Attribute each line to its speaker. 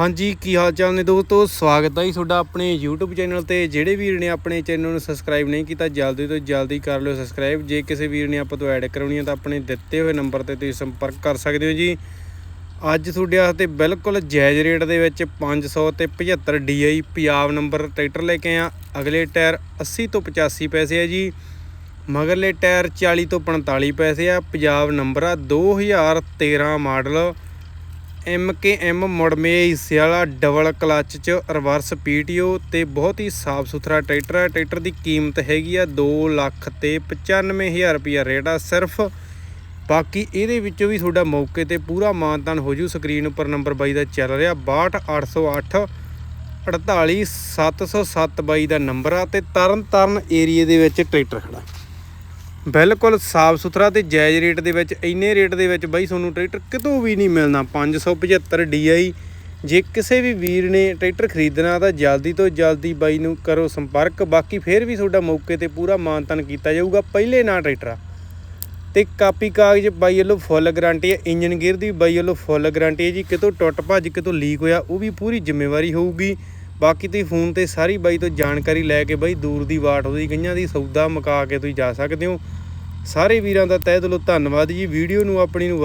Speaker 1: ਹਾਂਜੀ, ਕੀ ਹਾਲ ਚਾਲ ਨੇ ਦੋਸਤੋ? ਸਵਾਗਤ ਹੈ ਜੀ ਤੁਹਾਡਾ ਆਪਣੇ YouTube ਚੈਨਲ ਤੇ। ਜਿਹੜੇ ਵੀਰ ਨੇ ਆਪਣੇ ਚੈਨਲ ਨੂੰ ਸਬਸਕ੍ਰਾਈਬ ਨਹੀਂ ਕੀਤਾ, ਜਲਦੀ ਤੋਂ ਜਲਦੀ ਕਰ ਲਿਓ ਸਬਸਕ੍ਰਾਈਬ ਜੇ ਕਿਸੇ ਵੀਰ ਨੇ ਆਪਾਂ ਤੋਂ ਐਡ ਕਰਾਉਣੀ ਹੈ ਤਾਂ ਆਪਣੇ ਦਿੱਤੇ ਹੋਏ ਨੰਬਰ ਤੇ ਤੁਸੀਂ ਸੰਪਰਕ ਕਰ ਸਕਦੇ ਹੋ ਜੀ। ਅੱਜ ਤੁਹਾਡੇ ਵਾਸਤੇ ਬਿਲਕੁਲ ਜਾਇਜ਼ ਰੇਟ ਦੇ ਵਿੱਚ 500 ਤੇ 75 DI ਪੰਜਾਬ ਨੰਬਰ ਟਰੈਕਟਰ ਲੈ ਕੇ ਆ ਅਗਲੇ ਟਾਇਰ 80 ਤੋਂ 85 ਪੈਸੇ ਆ ਜੀ। ਮਗਰਲੇ ਟਾਇਰ 40 ਤੋਂ 45 ਪੈਸੇ ਆ। ਪੰਜਾਬ ਨੰਬਰ ਆ 2013 ਮਾਡਲ। ਐਮ ਮੁੜਮੇ ਹਿੱਸੇ ਵਾਲਾ ਡਬਲ ਕਲੱਚ ਚ ਰਿਵਰਸ ਪੀਟੀਓ ਤੇ ਬਹੁਤ ਹੀ ਸਾਫ਼ ਸੁਥਰਾ ਟਰੈਕਟਰ ਹੈ ਟਰੈਕਟਰ ਦੀ ਕੀਮਤ ਹੈਗੀ ਆ 2 ਲੱਖ ਤੇ 95000 ਰੁਪਿਆ ਰੇਟ ਆ ਸਿਰਫ। ਬਾਕੀ ਇਹਦੇ ਵਿੱਚੋਂ ਵੀ ਤੁਹਾਡਾ ਮੌਕੇ ਤੇ ਪੂਰਾ ਮਾਨਤਾਨ ਹੋ ਜੂ। ਸਕਰੀਨ ਉੱਪਰ ਨੰਬਰ ਬਾਈ ਦਾ ਚੱਲ ਰਿਹਾ 62808 48707 ਬਾਈ ਦਾ ਨੰਬਰ ਆ ਤੇ ਤਰਨ ਤਾਰਨ ਏਰੀਏ ਦੇ ਵਿੱਚ ਟਰੈਕਟਰ ਖੜਾ। ਬਿਲਕੁਲ ਸਾਫ਼ ਸੁਥਰਾ ਤੇ ਜਾਇਜ਼ ਰੇਟ ਦੇ ਵਿੱਚ, ਇੰਨੇ ਰੇਟ ਦੇ ਵਿੱਚ ਬਾਈ ਤੁਹਾਨੂੰ ਟਰੈਕਟਰ ਕਿਤੋਂ ਵੀ ਨਹੀਂ ਮਿਲਣਾ। 575 DI ਜੇ ਕਿਸੇ ਵੀ ਵੀਰ ਨੇ ਟਰੈਕਟਰ ਖਰੀਦਣਾ ਤਾਂ ਜਲਦੀ ਤੋਂ ਜਲਦੀ ਬਾਈ ਨੂੰ ਕਰੋ ਸੰਪਰਕ। ਬਾਕੀ ਫੇਰ ਵੀ ਤੁਹਾਡਾ ਮੌਕੇ ਤੇ ਪੂਰਾ ਮਾਨਤਨ ਕੀਤਾ ਜਾਊਗਾ ਪਹਿਲੇ ਨਾ ਟਰੈਕਟਰ। ਆ ਤੇ ਕਾਪੀ ਕਾਗਜ਼ ਬਾਈ ਵੱਲੋਂ ਫੁੱਲ ਗਾਰੰਟੀ ਹੈ। ਇੰਜਨ ਗੇਅਰ ਦੀ ਬਾਈ ਵੱਲੋਂ ਫੁੱਲ ਗਾਰੰਟੀ ਹੈ ਜੀ। ਕਿਤੋਂ ਟੁੱਟ ਭੱਜ, ਕਿਤੋਂ ਲੀਕ ਹੋਇਆ, ਉਹ ਵੀ ਪੂਰੀ ਜ਼ਿੰਮੇਵਾਰੀ ਹੋਊਗੀ। ਬਾਕੀ ਤੁਸੀਂ ਫੋਨ ਤੇ ਸਾਰੀ ਬਾਈ ਤੋਂ ਜਾਣਕਾਰੀ ਲੈ ਕੇ ਬਾਈ, ਦੂਰ ਦੀ ਵਾਟ ਉਹਦੀ ਕਈਆਂ ਦੀ ਸੌਦਾ ਮੁਕਾ ਕੇ ਤੁਸੀਂ ਜਾ ਸਕਦੇ ਹੋ। ਸਾਰੇ ਵੀਰਾਂ ਦਾ ਤਹਿ ਦਿਲੋਂ ਧੰਨਵਾਦ ਜੀ। ਵੀਡੀਓ ਨੂੰ, ਆਪਣੀ ਨੂੰ